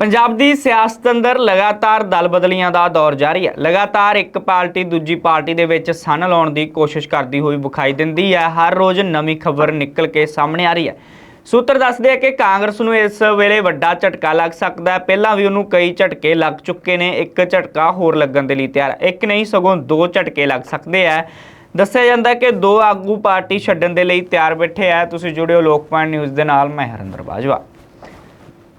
ਪੰਜਾਬ ਦੀ ਸਿਆਸਤ ਅੰਦਰ ਲਗਾਤਾਰ ਦਲ ਬਦਲੀਆਂ ਦਾ ਦੌਰ ਜਾਰੀ ਹੈ। ਲਗਾਤਾਰ ਇੱਕ ਪਾਰਟੀ ਦੂਜੀ ਪਾਰਟੀ ਦੇ ਵਿੱਚ ਸਨ ਲਾਉਣ ਦੀ ਕੋਸ਼ਿਸ਼ ਕਰਦੀ ਹੋਈ ਵਿਖਾਈ ਦਿੰਦੀ ਹੈ। ਹਰ ਰੋਜ਼ ਨਵੀਂ ਖਬਰ ਨਿਕਲ ਕੇ ਸਾਹਮਣੇ ਆ ਰਹੀ ਹੈ। ਸੂਤਰ ਦੱਸਦੇ ਆ ਕਿ ਕਾਂਗਰਸ ਨੂੰ ਇਸ ਵੇਲੇ ਵੱਡਾ ਝਟਕਾ ਲੱਗ ਸਕਦਾ ਹੈ। ਪਹਿਲਾਂ ਵੀ ਉਹਨੂੰ ਕਈ ਝਟਕੇ ਲੱਗ ਚੁੱਕੇ ਨੇ। ਇੱਕ ਝਟਕਾ ਹੋਰ ਲੱਗਣ ਦੇ ਲਈ ਤਿਆਰ ਹੈ। ਇੱਕ ਨਹੀਂ, ਸਗੋਂ ਦੋ ਝਟਕੇ ਲੱਗ ਸਕਦੇ ਆ ਦੱਸਿਆ ਜਾਂਦਾ ਕਿ ਦੋ ਆਗੂ ਪਾਰਟੀ ਛੱਡਣ ਦੇ ਲਈ ਤਿਆਰ ਬੈਠੇ ਆ ਤੁਸੀਂ ਜੁੜਿਓ ਲੋਕਪਾਲ ਨਿਊਜ਼ ਦੇ ਨਾਲ, ਮੈਂ ਹਰਿੰਦਰ ਬਾਜਵਾ।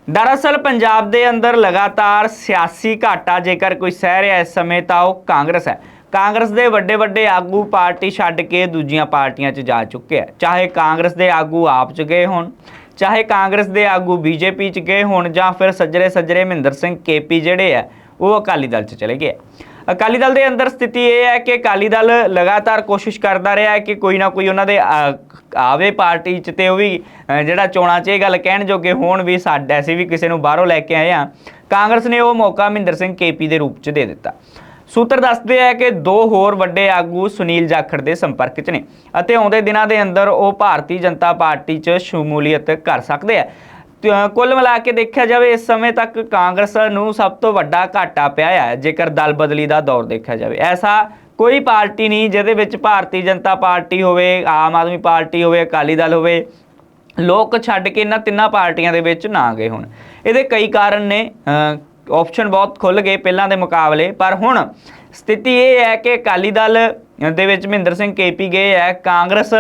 ਦਰਅਸਲ ਪੰਜਾਬ ਦੇ ਅੰਦਰ ਲਗਾਤਾਰ ਸਿਆਸੀ ਘਾਟਾ ਜੇਕਰ ਕੋਈ ਸਹਿ ਰਿਹਾ ਇਸ ਸਮੇਂ ਤਾਂ ਉਹ ਕਾਂਗਰਸ ਹੈ। ਕਾਂਗਰਸ ਦੇ ਵੱਡੇ ਵੱਡੇ ਆਗੂ ਪਾਰਟੀ ਛੱਡ ਕੇ ਦੂਜੀਆਂ ਪਾਰਟੀਆਂ 'ਚ ਜਾ ਚੁੱਕੇ ਆ ਚਾਹੇ ਕਾਂਗਰਸ ਦੇ ਆਗੂ ਆਪ 'ਚ ਗਏ ਹੋਣ, ਚਾਹੇ ਕਾਂਗਰਸ ਦੇ ਆਗੂ ਬੀਜੇਪੀ 'ਚ ਗਏ ਹੋਣ ਜਾਂ ਫਿਰ ਸੱਜਰੇ ਸੱਜਰੇ ਮਹਿੰਦਰ ਸਿੰਘ ਕੇਪੀ ਜਿਹੜੇ ਆ ਉਹ ਅਕਾਲੀ ਦਲ 'ਚ ਚਲੇ ਗਏ ਅਕਾਲੀ ਦਲ ਦੇ ਅੰਦਰ ਸਥਿਤੀ ਇਹ ਹੈ ਕਿ ਅਕਾਲੀ ਦਲ ਲਗਾਤਾਰ ਕੋਸ਼ਿਸ਼ ਕਰਦਾ ਰਿਹਾ ਹੈ ਕਿ ਕੋਈ ਨਾ ਕੋਈ ਉਹਨਾਂ ਦੇ ਆਵੇ ਪਾਰਟੀ 'ਚ ਤੇ ਉਹ ਵੀ ਜਿਹੜਾ ਚੋਣਾਂ 'ਚ ਇਹ ਗੱਲ ਕਹਿਣ ਜੋਗੇ ਹੋਣ ਵੀ ਸਾਡਾ, ਅਸੀਂ ਵੀ ਕਿਸੇ ਨੂੰ ਬਾਹਰੋਂ ਲੈ ਕੇ ਆਏ ਆ ਕਾਂਗਰਸ ਨੇ ਉਹ ਮੌਕਾ ਮਹਿੰਦਰ ਸਿੰਘ ਕੇਪੀ ਦੇ ਰੂਪ 'ਚ ਦੇ ਦਿੱਤਾ। ਸੂਤਰ ਦੱਸਦੇ ਆ ਕਿ ਦੋ ਹੋਰ ਵੱਡੇ ਆਗੂ ਸੁਨੀਲ ਜਾਖੜ ਦੇ ਸੰਪਰਕ 'ਚ ਨੇ ਅਤੇ ਆਉਂਦੇ ਦਿਨਾਂ ਦੇ ਅੰਦਰ ਉਹ ਭਾਰਤੀ ਜਨਤਾ ਪਾਰਟੀ 'ਚ ਸ਼ਮੂਲੀਅਤ ਕਰ ਸਕਦੇ ਆ। ਕੁੱਲ ਮਿਲਾ ਕੇ ਦੇਖਿਆ ਜਾਵੇ, ਇਸ ਸਮੇਂ ਤੱਕ ਕਾਂਗਰਸ ਨੂੰ ਸਭ ਤੋਂ ਵੱਡਾ ਘਾਟਾ ਪਿਆ ਹੈ ਜੇਕਰ ਦਲ ਬਦਲੀ ਦਾ ਦੌਰ ਦੇਖਿਆ ਜਾਵੇ। ਐਸਾ ਕੋਈ ਪਾਰਟੀ ਨਹੀਂ, ਜਿਹਦੇ ਵਿੱਚ ਭਾਰਤੀ ਜਨਤਾ ਪਾਰਟੀ ਹੋਵੇ, ਆਮ ਆਦਮੀ ਪਾਰਟੀ ਹੋਵੇ, ਅਕਾਲੀ ਦਲ ਹੋਵੇ, ਲੋਕ ਛੱਡ ਕੇ ਇਹਨਾਂ ਤਿੰਨਾਂ ਪਾਰਟੀਆਂ ਦੇ ਵਿੱਚ ਨਾ ਗਏ ਹੁਣ। ਇਹਦੇ ਕਈ ਕਾਰਨ ਨੇ ਆਪਸ਼ਨ ਬਹੁਤ ਖੁੱਲ ਗਏ ਪਹਿਲਾਂ ਦੇ ਮੁਕਾਬਲੇ, ਪਰ ਹੁਣ ਸਥਿਤੀ ਇਹ ਹੈ ਕਿ ਅਕਾਲੀ ਦਲ ਦੇ ਵਿੱਚ ਮਹਿੰਦਰ ਸਿੰਘ ਕੇਪੀ ਗਏ ਹੈ, ਕਾਂਗਰਸ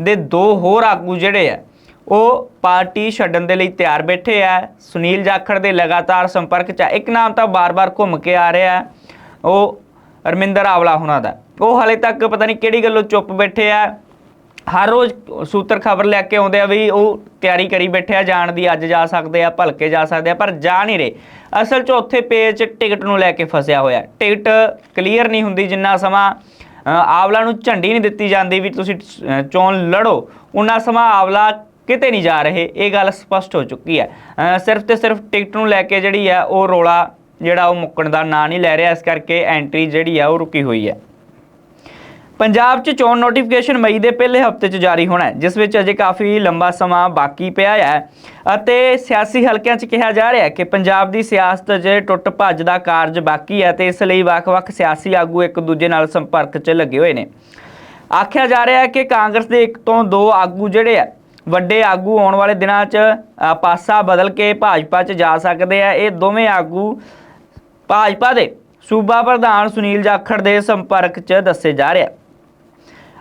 ਦੇ ਦੋ ਹੋਰ ਆਗੂ ਜਿਹੜੇ ਆ ਉਹ ਪਾਰਟੀ ਛੱਡਣ ਦੇ ਲਈ ਤਿਆਰ ਬੈਠੇ ਆ। ਸੁਨੀਲ ਜਾਖੜ ਦੇ ਲਗਾਤਾਰ ਸੰਪਰਕ 'ਚ ਆ। ਇੱਕ ਨਾਮ ਤਾਂ ਬਾਰ-ਬਾਰ ਘੁੰਮ ਕੇ ਆ ਰਿਹਾ। ਉਹ ਰਮਿੰਦਰ ਆਵਲਾ ਹੁਣਾਂ ਦਾ। ਉਹ ਹਲੇ ਤੱਕ ਪਤਾ ਨਹੀਂ ਕਿਹੜੀ ਗੱਲੋਂ ਚੁੱਪ ਬੈਠੇ ਆ। ਹਰ ਰੋਜ਼ ਸੂਤਰ ਖਬਰ ਲੈ ਕੇ ਆਉਂਦੇ ਆ ਵੀ ਉਹ ਤਿਆਰੀ ਕਰੀ ਬੈਠੇ ਆ। ਜਾਣ ਦੀ ਅੱਜ ਜਾ ਸਕਦੇ ਆ, ਭਲਕੇ ਜਾ ਸਕਦੇ ਆ, ਪਰ ਜਾ ਨਹੀਂ ਰਹੇ। ਅਸਲ 'ਚ ਉੱਥੇ ਪੇਜ 'ਚ ਟਿਕਟ ਨੂੰ ਲੈ ਕੇ ਫਸਿਆ ਹੋਇਆ। ਟਿਕਟ ਕਲੀਅਰ ਨਹੀਂ ਹੁੰਦੀ ਜਿੰਨਾ ਸਮਾਂ ਆਵਲਾ ਨੂੰ ਝੰਡੀ ਨਹੀਂ ਦਿੱਤੀ ਜਾਂਦੀ ਵੀ ਤੁਸੀਂ ਚੋਣ ਲੜੋ। ਉਹਨਾਂ ਸਮਾਂ ਆਵਲਾ ਕਿਤੇ ਨਹੀਂ ਜਾ ਰਹੇ, ਇਹ ਗੱਲ ਸਪਸ਼ਟ ਹੋ ਚੁੱਕੀ ਹੈ। ਸਿਰਫ ਤੇ ਸਿਰਫ ਟਿਕਟ ਨੂੰ ਲੈ ਕੇ ਜਿਹੜੀ ਹੈ ਉਹ ਰੋਲਾ ਜਿਹੜਾ ਉਹ ਮੁੱਕਣ ਦਾ ਨਾਂ ਨਹੀਂ ਲੈ ਰਿਹਾ, ਇਸ ਕਰਕੇ ਐਂਟਰੀ ਜਿਹੜੀ ਹੈ ਉਹ ਰੁਕੀ ਹੋਈ ਹੈ। ਪੰਜਾਬ 'ਚ ਚੋਣ ਨੋਟੀਫਿਕੇਸ਼ਨ ਮਈ ਦੇ ਪਹਿਲੇ ਹਫ਼ਤੇ 'ਚ ਜਾਰੀ ਹੋਣਾ ਹੈ, ਜਿਸ ਵਿੱਚ ਅਜੇ ਕਾਫੀ ਲੰਬਾ ਸਮਾਂ ਬਾਕੀ ਪਿਆ ਹੈ ਅਤੇ ਸਿਆਸੀ ਹਲਕਿਆਂ 'ਚ ਕਿਹਾ ਜਾ ਰਿਹਾ ਹੈ ਕਿ ਪੰਜਾਬ ਦੀ ਸਿਆਸਤ 'ਚ ਟੁੱਟ ਭੱਜ ਦਾ ਕਾਰਜ ਬਾਕੀ ਹੈ ਤੇ ਇਸ ਲਈ ਵੱਖ-ਵੱਖ ਸਿਆਸੀ ਆਗੂ ਇੱਕ ਦੂਜੇ ਨਾਲ ਸੰਪਰਕ 'ਚ ਲੱਗੇ ਹੋਏ ਨੇ। ਆਖਿਆ ਜਾ ਰਿਹਾ ਹੈ ਕਿ ਕਾਂਗਰਸ ਦੇ ਇੱਕ ਤੋਂ ਦੋ ਆਗੂ ਜਿਹੜੇ ਆ ਵੱਡੇ ਆਗੂ ਆਉਣ ਵਾਲੇ ਦਿਨਾਂ 'ਚ ਪਾਸਾ ਬਦਲ ਕੇ ਭਾਜਪਾ 'ਚ ਜਾ ਸਕਦੇ ਆ। ਇਹ ਦੋਵੇਂ ਆਗੂ ਭਾਜਪਾ ਦੇ ਸੂਬਾ ਪ੍ਰਧਾਨ ਸੁਨੀਲ ਜਾਖੜ ਦੇ ਸੰਪਰਕ 'ਚ ਦੱਸੇ ਜਾ ਰਿਹਾ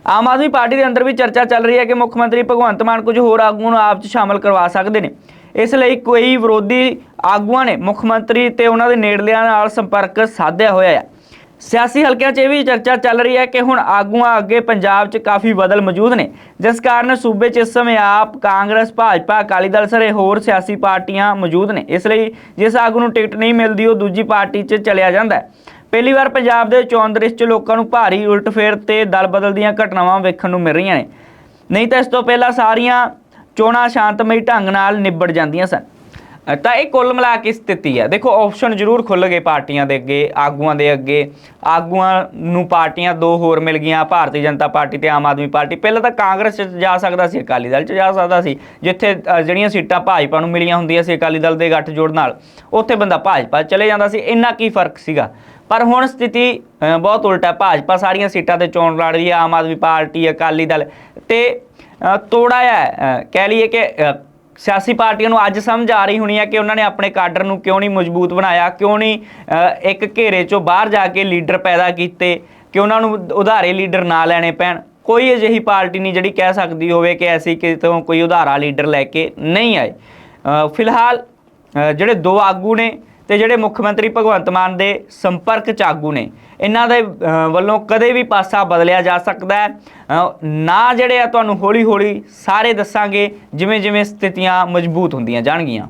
ਆਮ ਆਦਮੀ ਪਾਰਟੀ ਦੇ ਅੰਦਰ ਵੀ ਚਰਚਾ ਚੱਲ ਰਹੀ ਹੈ ਕਿ ਮੁੱਖ ਮੰਤਰੀ ਭਗਵੰਤ ਮਾਨ ਕੁਝ ਹੋਰ ਆਗੂਆਂ ਨੂੰ ਆਪ 'ਚ ਸ਼ਾਮਲ ਕਰਵਾ ਸਕਦੇ ਨੇ। ਇਸ ਲਈ ਕੋਈ ਵਿਰੋਧੀ ਆਗੂਆਂ ਨੇ ਮੁੱਖ ਮੰਤਰੀ ਤੇ ਉਹਨਾਂ ਦੇ ਨੇੜਲਿਆਂ ਨਾਲ ਸੰਪਰਕ ਸਾਧਿਆ ਹੋਇਆ ਹੈ ਸਿਆਸੀ ਹਲਕਿਆਂ 'ਚ ਇਹ ਵੀ ਚਰਚਾ ਚੱਲ ਰਹੀ ਹੈ ਕਿ ਹੁਣ ਆਗੂਆਂ ਅੱਗੇ ਪੰਜਾਬ 'ਚ ਕਾਫੀ ਬਦਲ ਮੌਜੂਦ ਨੇ। ਜਿਸ ਕਾਰਨ ਸੂਬੇ 'ਚ ਇਸ ਸਮੇਂ ਆਪ ਕਾਂਗਰਸ, ਭਾਜਪਾ, ਅਕਾਲੀ ਦਲ ਸਰੇ ਹੋਰ ਸਿਆਸੀ ਪਾਰਟੀਆਂ ਮੌਜੂਦ ਨੇ। ਇਸ ਲਈ ਜਿਸ ਆਗੂ ਨੂੰ ਟਿਕਟ ਨਹੀਂ ਮਿਲਦੀ, ਉਹ ਦੂਜੀ ਪਾਰਟੀ 'ਚ ਚਲਿਆ ਜਾਂਦਾ ਹੈ। ਪਹਿਲੀ ਵਾਰ ਪੰਜਾਬ ਦੇ ਚੋਣ ਦ੍ਰਿਸ਼ 'ਚ ਲੋਕਾਂ ਨੂੰ ਭਾਰੀ ਉਲਟਫੇਰ ਤੇ ਦਲ ਬਦਲ ਦੀਆਂ ਘਟਨਾਵਾਂ ਵੇਖਣ ਨੂੰ ਮਿਲ ਰਹੀਆਂ ਨੇ। ਨਹੀਂ ਤਾਂ ਇਸ ਤੋਂ ਪਹਿਲਾਂ ਸਾਰੀਆਂ ਚੋਣਾਂ ਸ਼ਾਂਤਮਈ ਢੰਗ ਨਾਲ ਨਿਬੜ ਜਾਂਦੀਆਂ ਸਨ। ਤਾਂ ਇਹ ਕੁੱਲ ਮਿਲਾ ਕੇ ਸਥਿਤੀ ਹੈ ਦੇਖੋ ਆਪਸ਼ਨ ਜ਼ਰੂਰ ਖੁੱਲ ਗਏ ਪਾਰਟੀਆਂ ਦੇ ਅੱਗੇ, ਆਗੂਆਂ ਦੇ ਅੱਗੇ। ਆਗੂਆਂ ਨੂੰ ਪਾਰਟੀਆਂ ਦੋ ਹੋਰ ਮਿਲ ਗਈਆਂ, ਭਾਰਤੀ ਜਨਤਾ ਪਾਰਟੀ ਤੇ ਆਮ ਆਦਮੀ ਪਾਰਟੀ। ਪਹਿਲਾਂ ਤਾਂ ਕਾਂਗਰਸ 'ਚ ਜਾ ਸਕਦਾ ਸੀ, ਅਕਾਲੀ ਦਲ 'ਚ ਜਾ ਸਕਦਾ ਸੀ, ਜਿੱਥੇ ਜਿਹੜੀਆਂ ਸੀਟਾਂ ਭਾਜਪਾ ਨੂੰ ਮਿਲੀਆਂ ਹੁੰਦੀਆਂ ਸੀ ਅਕਾਲੀ ਦਲ ਦੇ ਗੱਠਜੋੜ ਨਾਲ, ਉੱਥੇ ਬੰਦਾ ਭਾਜਪਾ ਚਲੇ ਜਾਂਦਾ ਸੀ। ਇੰਨਾ ਕੀ ਫ਼ਰਕ ਸੀਗਾ? ਪਰ ਹੁਣ ਸਥਿਤੀ ਬਹੁਤ ਉਲਟਾ। ਹੈ ਭਾਜਪਾ ਸਾਰੀਆਂ ਸੀਟਾਂ ਤੇ ਚੋਣ ਲੜ ਰਹੀ ਹੈ ਆਮ ਆਦਮੀ ਪਾਰਟੀ, ਅਕਾਲੀ ਦਲ ਤੇ ਤੋੜਾ ਹੈ ਕਹਿ ਲਈਏ ਕਿ ਸਿਆਸੀ ਪਾਰਟੀਆਂ ਨੂੰ ਅੱਜ ਸਮਝ ਆ ਰਹੀ ਹੋਣੀ ਹੈ ਕਿ ਉਹਨਾਂ ਨੇ ਆਪਣੇ ਕਾਡਰ ਨੂੰ ਕਿਉਂ ਨਹੀਂ ਮਜ਼ਬੂਤ ਬਣਾਇਆ, ਕਿਉਂ ਨਹੀਂ ਇੱਕ ਘੇਰੇ ਚੋਂ ਬਾਹਰ ਜਾ ਕੇ ਲੀਡਰ ਪੈਦਾ ਕੀਤੇ, ਕਿ ਉਹਨਾਂ ਨੂੰ ਉਧਾਰੇ ਲੀਡਰ ਨਾ ਲੈਣੇ ਪੈਣ। ਕੋਈ ਅਜਿਹੀ ਪਾਰਟੀ ਨਹੀਂ ਜਿਹੜੀ ਕਹਿ ਸਕਦੀ ਹੋਵੇ ਕਿ ਐਸੀ ਕਿਤੋਂ ਕੋਈ ਉਧਾਰਾ ਲੀਡਰ ਲੈ ਕੇ ਨਹੀਂ ਆਏ। ਫਿਲਹਾਲ ਜਿਹੜੇ ਦੋ ਆਗੂ ਨੇ ਤੇ ਜਿਹੜੇ ਮੁੱਖ ਮੰਤਰੀ ਭਗਵੰਤ ਮਾਨ ਦੇ ਸੰਪਰਕ ਚ ਆਗੂ ਨੇ, ਇਹਨਾਂ ਦੇ ਵੱਲੋਂ ਕਦੇ ਵੀ ਪਾਸਾ ਬਦਲਿਆ ਜਾ ਸਕਦਾ ਹੈ। ਨਾ ਜਿਹੜੇ ਆ ਤੁਹਾਨੂੰ ਹੌਲੀ ਹੌਲੀ ਸਾਰੇ ਦੱਸਾਂਗੇ ਜਿਵੇਂ ਜਿਵੇਂ ਸਥਿਤੀਆਂ ਮਜ਼ਬੂਤ ਹੁੰਦੀਆਂ ਜਾਣਗੀਆਂ।